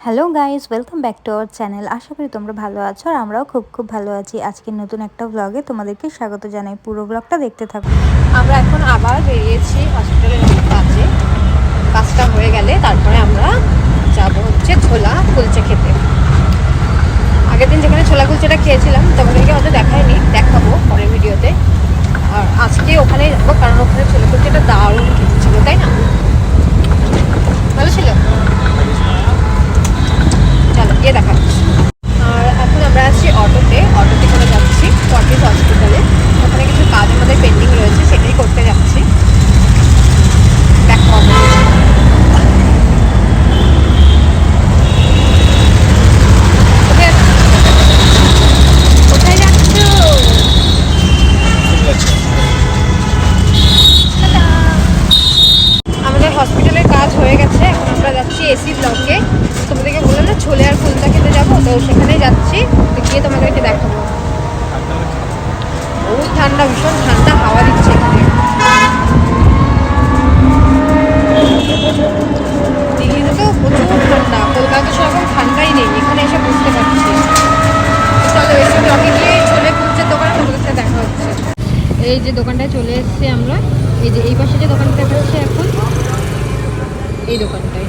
Hello guys welcome back to our channel আশা করি তোমরা ভালো আছো আর আমরাও খুব খুব ভালো আছি। আজকে নতুন একটা ব্লগে তোমাদেরকে স্বাগত জানাই। পুরো ব্লগটা দেখতে থাকো। আমরা এখন আবার বেরিয়েছি হসপিটালের কাছে। কাজটা হয়ে গেলে তারপরে আমরা যাব হচ্ছে ছোলা কুলচে খেতে। আগের দিন যেখানে ছোলা কুলচেটা খেয়েছিলাম, তোমাদেরকে হয়তো দেখায়নি, দেখাবো পরের ভিডিওতে আর আজকে ওখানে যাব, কারণ ওখানে ছোলা কুলচেটা দারুণ খেতে ছিল তাই না ভালো ছিল চলো গিয়ে দেখা হচ্ছে। আর এখন আমরা আছি অটোতে অটোতে করে যাচ্ছি ফর্টিস হসপিটালে ওখানে কিছু কাজ আমাদের পেন্ডিং রয়েছে সেটাই করতে যাচ্ছি দেখা হবে কোথায়- কোথায় যাচ্ছ টাটা। আমাদের হসপিটালের কাজ হয়ে গেছে এখন আমরা যাচ্ছি এসি ব্লকে তোমাদেরকে বললাম না, ছোলে আর ফুলটা খেতে যাব, তো সেখানেই যাচ্ছি। গিয়ে তোমাদেরকে দেখাবো। বহু ঠান্ডা, ভীষণ ঠান্ডা, হাওয়া দিচ্ছে এখানে। দিল্লিতে তো প্রচুর ঠান্ডা কলকাতা সেরকম ঠান্ডাই নেই, এখানে এসে বুঝতে পারছি। চলো এসে ব্লকে গিয়ে ছোলে কুলচের দোকানে তোমাদের দেখা হচ্ছে। এই যে দোকানটায় চলে এসেছি আমরা। এই যে এই পাশে যে দোকানটা হচ্ছে এখন, এই দোকানটায়।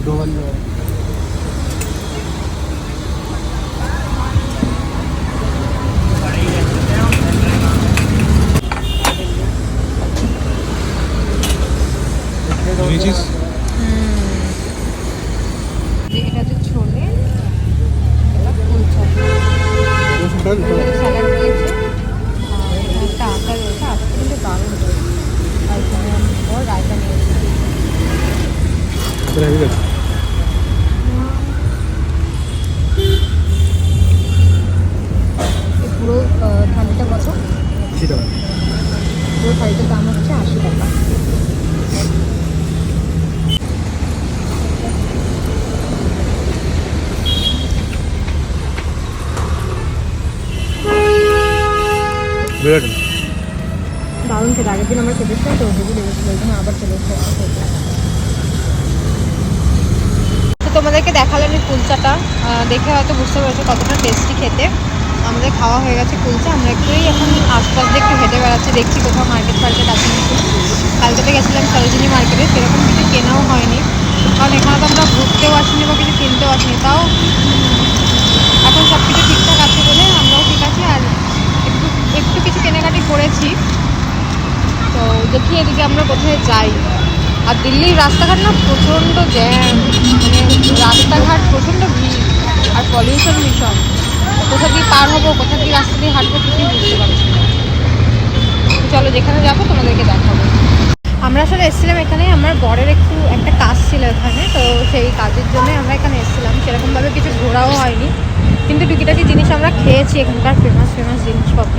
Tuduhan nyo. Which is খেতেছিলাম তো হেভি লেগেছিল ওই জন্য আবার চলে। তো তোমাদেরকে দেখালাম এই কুলচাটা। দেখে হয়তো বুঝতে পেরেছ কতটা টেস্টি খেতে। আমাদের খাওয়া হয়ে গেছে কুলচা। আমরা একটুই এখন আশপাশ দিয়ে একটু হেঁটে বেড়াচ্ছি, দেখছি কোথাও মার্কেট ফার্কেট আছে কালকে তো গেছিলাম সরোজিনী মার্কেটে সেরকম কিছু কেনাও হয়নি। কারণ এখানে তো আমরা ঘুরতেও আসিনি বা কিছু কিনতেও আসিনি, তাও এখন সব কিছু ঠিকঠাক আছে বলে আমরাও ঠিক আছি। আর একটু একটু কিছু কেনাকাটি করেছি। তো দেখি এদিকে আমরা কোথায় যাই। আর দিল্লির রাস্তাঘাট না প্রচণ্ড জ্যাম মানে রাস্তাঘাট প্রচণ্ড ভিড় আর পলিউশন ভীষণ। কোথা দিয়ে পার হব, কোথা দিয়ে রাস্তা দিয়ে হাঁটবো কিছুই বুঝতে পারছি না। চলো যেখানে যাব তোমাদেরকে দেখাবো। আমরা আসলে এসেছিলাম এখানে, আমার বরের একটু একটা কাজ ছিল এখানে, তো সেই কাজের জন্য আমরা এখানে এসেছিলাম। সেরকমভাবে কিছু ঘোরাও হয়নি, কিন্তু টুকিটাকি জিনিস আমরা খেয়েছি, এখানকার ফেমাস ফেমাস জিনিসপত্র।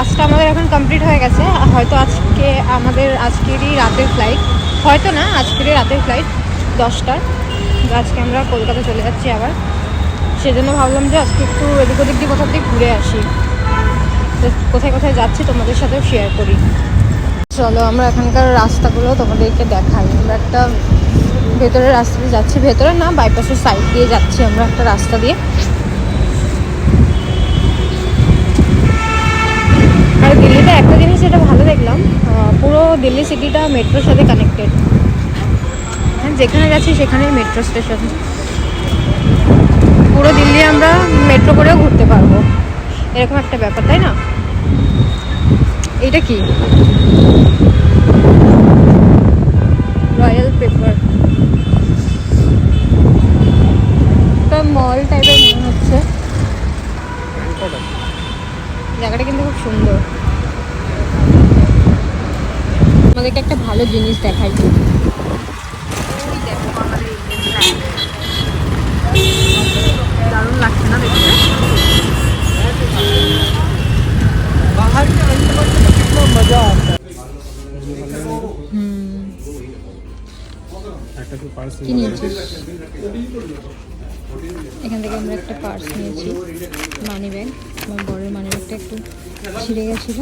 কাজটা আমাদের এখন কমপ্লিট হয়ে গেছে। হয়তো আজকে আমাদের, আজকেরই রাতের ফ্লাইট হয়তো না, আজকেরই রাতের ফ্লাইট দশটার। আজকে আমরা কলকাতা চলে যাচ্ছি আবার। সেজন্য ভাবলাম যে আজকে একটু এদিক ওদিক দিয়ে কোথাও দিয়ে ঘুরে আসি। কোথায় কোথায় যাচ্ছি তোমাদের সাথেও শেয়ার করি। চলো আমরা এখানকার রাস্তাগুলো তোমাদেরকে দেখাই। আমরা একটা ভেতরের রাস্তা দিয়ে যাচ্ছি। ভেতরে না বাইপাসের সাইড দিয়ে যাচ্ছি আমরা একটা রাস্তা দিয়ে। আর দিল্লিতে একটা জিনিস যেটা ভালো দেখলাম পুরো দিল্লি সিটিটা মেট্রোর সাথে কানেক্টেড হ্যাঁ যেখানে যাচ্ছি সেখানে মেট্রো স্টেশন। পুরো দিল্লি আমরা মেট্রো করেও ঘুরতে পারব। এরকম একটা ব্যাপার, তাই না? এইটা কি? রয়্যাল পেপার একটা মল টাইপের মনে হচ্ছে জায়গাটা কিন্তু খুব সুন্দর আমাদেরকে একটা ভালো জিনিস দেখার জন্য দারুণ লাগছে না এখান থেকে আমরা একটা পার্স নিয়েছি মানি ব্যাগ আমার বড়ের মানি ব্যাগটা একটু ছিঁড়ে গেছিল।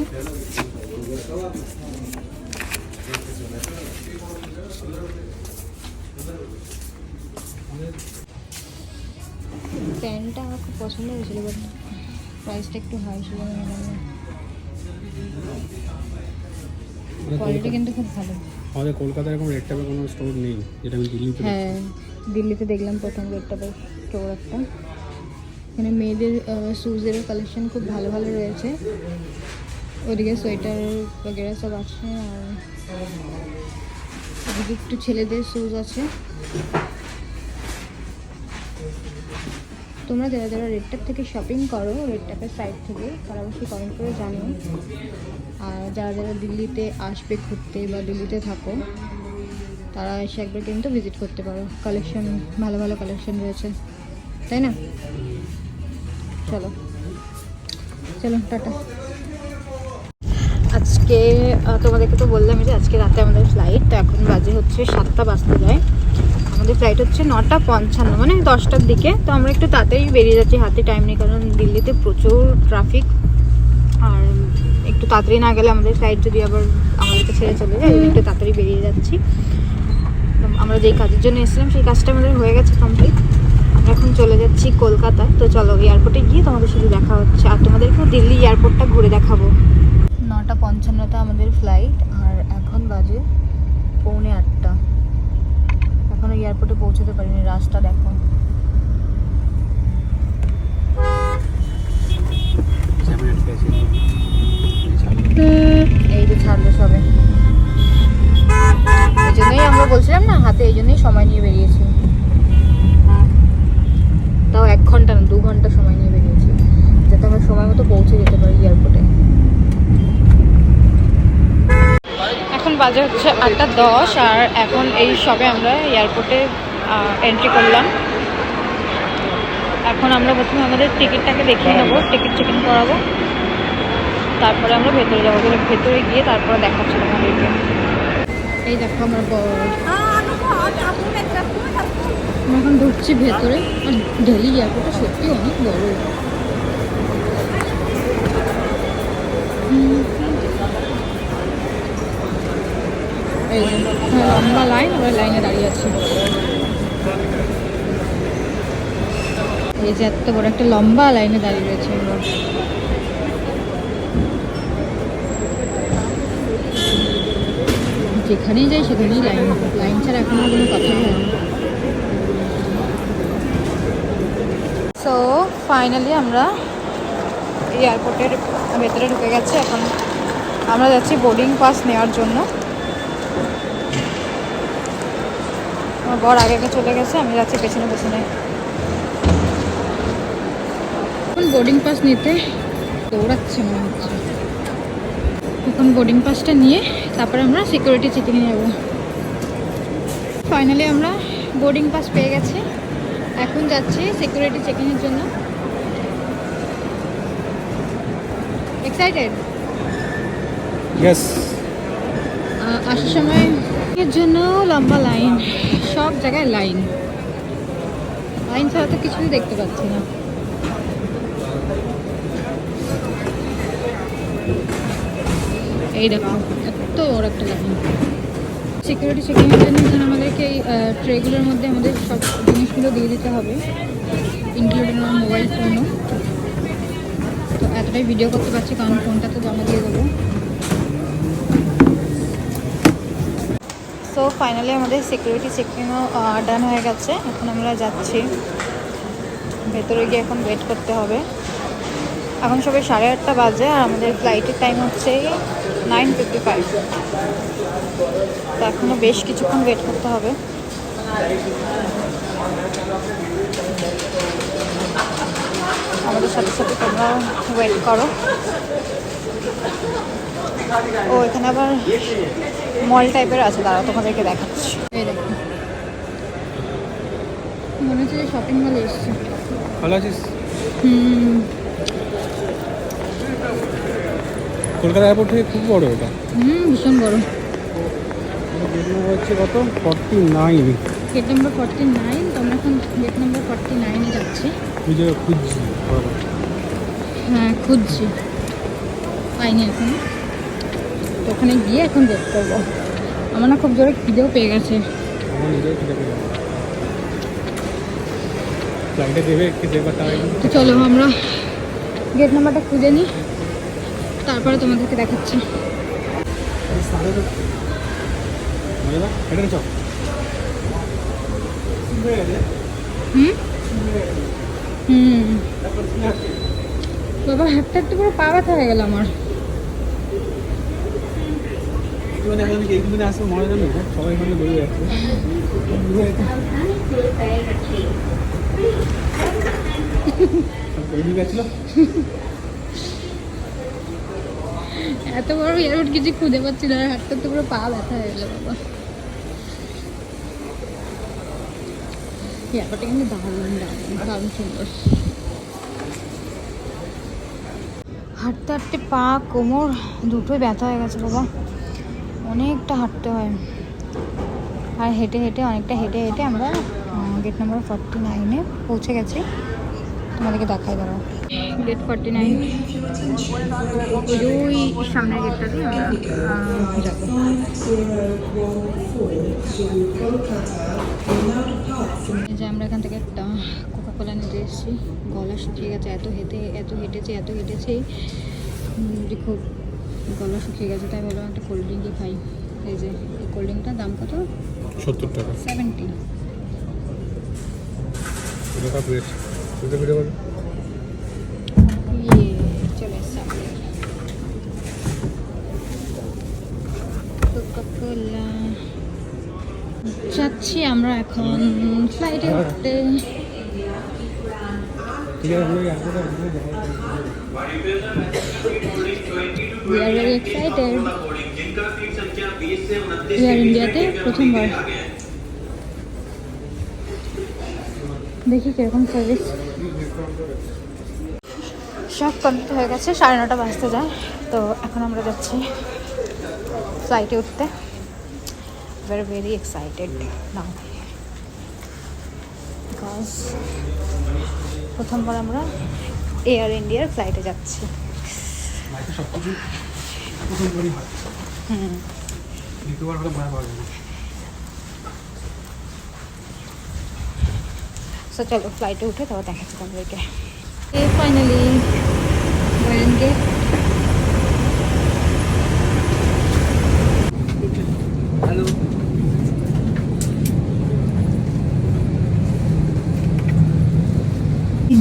প্যান্টটা আমার খুব পছন্দ হয়েছিল বাট প্রাইসটা একটু হাই ছিল কোয়ালিটি কিন্তু খুব ভালো। আমাদের কলকাতায় এরকম রেড টাইপের কোনো স্টোর নেই যেটা আমি দিল্লিতে হ্যাঁ দিল্লিতে দেখলাম প্রথম একটা স্টোর একটা। এখানে মেয়েদের শুজেরও কালেকশন খুব ভালো ভালো রয়েছে। ওদিকে সোয়েটার বগেরা সব আছে আর ওদিকে একটু ছেলেদের শুজ আছে। তোমরা যারা যারা রেড ট্যাপ থেকে শপিং করো রেড ট্যাপের সাইট থেকে, তারা অবশ্যই কমেন্ট করে জানো আর যারা যারা দিল্লিতে আসবে ঘুরতে বা দিল্লিতে থাকো, তারা এসে একবার কিন্তু ভিজিট করতে পারো। কালেকশন ভালো ভালো কালেকশন রয়েছে। তাই না? চলো। চলো, টাটা। আজকে তোমাদেরকে তো বললাম যে আজকে রাতে আমাদের ফ্লাইট এখন বাজে হচ্ছে সাতটা বাজতে যায়। আমাদের ফ্লাইট হচ্ছে নটা পঞ্চান্ন মানে দশটার দিকে। তো আমরা একটু তাড়াতাড়ি বেরিয়ে যাচ্ছি, হাতে টাইম নেই, কারণ দিল্লিতে প্রচুর ট্রাফিক আর একটু তাড়াতাড়ি না গেলে আমাদের ফ্লাইট যদি আবার আমাদেরকে ছেড়ে চলে যায়, একটু তাড়াতাড়ি বেরিয়ে যাচ্ছি। আমরা যেই কাজের জন্য এসেছিলাম, সেই কাজটা আমাদের হয়ে গেছে কমপ্লিট আমরা এখন চলে যাচ্ছি কলকাতায়। তো চলো এয়ারপোর্টে গিয়ে তোমাদের সাথে দেখা হচ্ছে। আর তোমাদেরকেও দিল্লি এয়ারপোর্টটা ঘুরে দেখাবো। নটা পঞ্চান্নটা আমাদের ফ্লাইট আর এখন বাজে পৌনে আটটা। এখনও এয়ারপোর্টে পৌঁছতে পারিনি, রাস্তা দেখো। এই যে ছাড়লো সবে। এই জন্যই আমরা বলছিলাম না, হাতে এই জন্যই সময় নিয়ে বেরিয়েছি। তাও এক ঘণ্টা না, দু ঘণ্টা সময় নিয়ে বেরিয়েছি যাতে আমরা সময় মতো পৌঁছে যেতে পারি এয়ারপোর্টে এখন বাজে হচ্ছে আটটা দশ, আর এখন এই সবে আমরা এয়ারপোর্টে এন্ট্রি করলাম। এখন আমরা প্রথমে আমাদের টিকিটটাকে দেখিয়ে নেব টিকিট চেকিং করাবো। তারপরে আমরা ভেতরে যাব ভেতরে গিয়ে তারপরে দেখাচ্ছি তোমাদেরকে। এই দেখো আমার বড় এখন ঢুকছি ভেতরে, আর দিল্লি এয়ারপোর্টটা সত্যি অনেক বড়। এই লম্বা লাইন আমরা লাইনে দাঁড়িয়ে আছি। এই যে এত বড় একটা লম্বা লাইনে দাঁড়িয়ে রয়েছে আমরা। যেখানেই যাই সেখানেই লাইন লাইন ছাড়া এখন কোনো কথাই হয় না। সো ফাইনালি আমরা এয়ারপোর্টের ভেতরে ঢুকে গেছি। এখন আমরা যাচ্ছি বোর্ডিং পাস নেওয়ার জন্য। আমার বর আগে আগে চলে গেছে আমি যাচ্ছি পেছনে পেছনে। এখন বোর্ডিং পাস নিতে দৌড়াচ্ছে মনে হচ্ছে। এখন বোর্ডিং পাসটা নিয়ে তারপরে আমরা সিকিউরিটি চেকিংয়ে যাব। ফাইনালি আমরা বোর্ডিং পাস পেয়ে গেছি। এখন যাচ্ছি সিকিউরিটি চেকিংয়ের জন্য। এক্সাইটেড ইয়েস আসার সময় এর জন্য লম্বা লাইন, সব জায়গায় লাইন। লাইন ছাড়া তো কিছুই দেখতে পাচ্ছি না। এই দেখো, এত বড় একটা লাইন। সিকিউরিটি চেকিংয়ের জন্য আমাদেরকে এই ট্রেগুলোর মধ্যে আমাদের সব জিনিসগুলো দিয়ে দিতে হবে ইনক্লুডিং আমার মোবাইল ফোনও তো এতটাই ভিডিও করতে পারছি, কারণ ফোনটা তো জমা দিয়ে দেবো। সো ফাইনালি আমাদের সিকিউরিটি চেকিংও ডান হয়ে গেছে। এখন আমরা যাচ্ছি। ভেতরে গিয়ে এখন ওয়েট করতে হবে। এখন সবাই সাড়ে আটটা বাজে আর আমাদের ফ্লাইটের টাইম হচ্ছে নাইন ফিফটি ফাইভ তো এখনও বেশ কিছুক্ষণ ওয়েট করতে হবে। আমাদের সাথে সাথে তোমরা ওয়েট করো। ও এখানে আবার মল টাইপের আছে দাঁড়াও তোমাদেরকে দেখাচ্ছি। এই দেখো। মনে হচ্ছে শপিং মলে এসছে। ভালো আছিস? হুম। কলকাতা এয়ারপোর্ট থেকে খুব বড় এটা। হুম ভীষণ বড়। হচ্ছে কত? Forty nine gate number forty nine তো আমরা এখন গেট নাম্বার ফর্টি নাইনে যাচ্ছি। খুঁজে খুঁজছি হ্যাঁ খুঁজছি। পাইনি এখন। তো ওখানে গিয়ে এখন বের করব। আমার না খুব জোরে খিদেও পেয়ে গেছে। একটু তো চলো আমরা গেট নাম্বারটা খুঁজে নিই। তারপরে তোমাদেরকে দেখাচ্ছি। হুম? বাবা হাঁটতে হাঁটতে পুরো পা ব্যথা হয়ে গেল আমার। যাচ্ছে। এত বড় এয়ারপোর্ট কিছু খুঁজে পাচ্ছি না আর হাঁটতে হাঁটতে পুরো পা ব্যথা হয়ে গেল, বাবা। এয়ারপোর্টটা কিন্তু দারুণ দারুণ দারুণ সুন্দর। হাঁটতে হাঁটতে পা, কোমর, দুটোই ব্যথা হয়ে গেছে, বাবা। অনেকটা হাঁটতে হয়। আর হেঁটে হেঁটে অনেকটা হেঁটে হেঁটে আমরা গেট নাম্বার ফর্টি নাইনে পৌঁছে গেছি। তোমাদেরকে দেখাই দাঁড়াও। গেট ফর্টি নাইন ওই সামনের গেটটা দিয়ে আমরা যে আমরা এখান থেকে একটা কোকা কোলা নিতে এসেছি। গলা শুকিয়ে গেছে, এত হেঁটে, এত হেঁটেছি এত হেঁটেছি। খুব গলা শুকিয়ে গেছে তাই ভাবলাম একটা কোল্ড ড্রিঙ্কই খাই। এই যে এই কোল্ড ড্রিঙ্কটার দাম কত? সত্তর টাকা। সেভেন্টি ইয়ে আমাদের যাচ্ছি আমরা এখন ফ্লাইটে উঠতে। ঠিক আছে আমরা এয়ারপোর্টে আমরা যাব We are very excited. Air ইন্ডিয়াতে প্রথমবার। দেখি কীরকম সার্ভিস সব কমপ্লিট হয়ে গেছে, সাড়ে নটা বাজতে যায়। তো এখন আমরা যাচ্ছি ফ্লাইটে উঠতে। Very very excited now because প্রথমবার আমরা এয়ার ইন্ডিয়ার ফ্লাইটে যাচ্ছি। প্রথমবারই হয় হুম দ্বিতীয়বার হলে ভয় পাওয়া যায় না সো চলো ফ্লাইটে উঠে তারপর দেখাচ্ছি তোমাদেরকে এ ফাইনালি ওয়েন গেট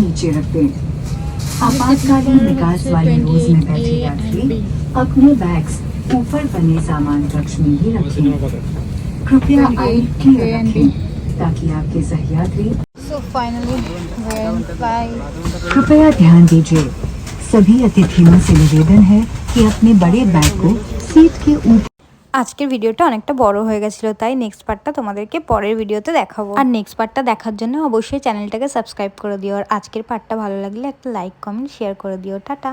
नीचे रख दें आपातकालीन विकास वाली रोज में बैठे यात्री अपने बैग्स ऊपर बने सामान कक्ष में ही रखें। कृपया आई क्लियर रखें ताकि आपके सहयात्री कृपया ध्यान दीजिए सभी अतिथियों से निवेदन है कि अपने बड़े बैग को सीट के ऊपर আজকের ভিডিওটা অনেকটা বড় হয়ে গেছিল, তাই নেক্সট পার্টটা তোমাদেরকে পরের ভিডিওতে দেখাবো। আর নেক্সট পার্টটা দেখার জন্য অবশ্যই চ্যানেলটাকে সাবস্ক্রাইব করে দিও। আর আজকের পার্টটা ভালো লাগলে একটা লাইক কমেন্ট শেয়ার করে দিও। টাটা!